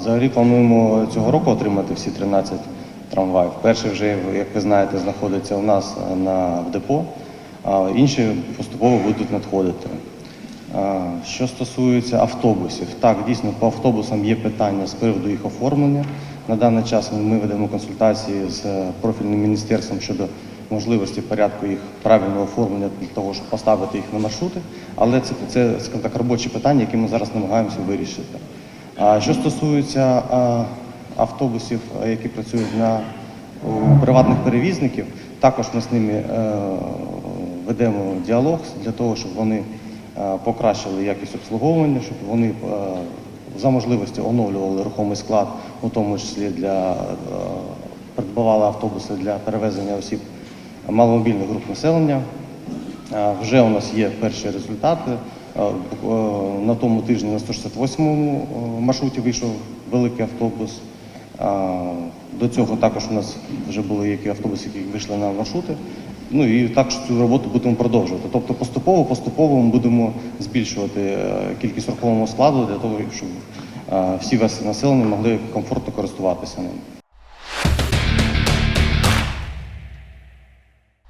Взагалі плануємо цього року отримати всі 13 трамваїв. Перший вже, як ви знаєте, знаходиться у нас на в депо, а інші поступово будуть надходити. Що стосується автобусів, так дійсно по автобусам є питання з приводу їх оформлення. На даний час ми ведемо консультації з е, профільним міністерством щодо можливості порядку їх правильного оформлення для того, щоб поставити їх на маршрути. Але це, це так, робочі питання, які ми зараз намагаємося вирішити. Що стосується автобусів, які працюють на приватних перевізників, також ми з ними е, ведемо діалог для того, щоб вони е, покращили якість обслуговування, щоб вони е, за можливості оновлювали рухомий склад, у тому числі для придбавали автобуси для перевезення осіб маломобільних груп населення. Вже у нас є перші результати. Е, На тому тижні на 168-му е, маршруті вийшов великий автобус. До цього також у нас вже були які автобуси, які вийшли на маршрути. Ну і також цю роботу будемо продовжувати. Тобто поступово, поступово ми будемо збільшувати е, кількість рухомого складу для того, щоб всі верстви населення могли комфортно користуватися ним.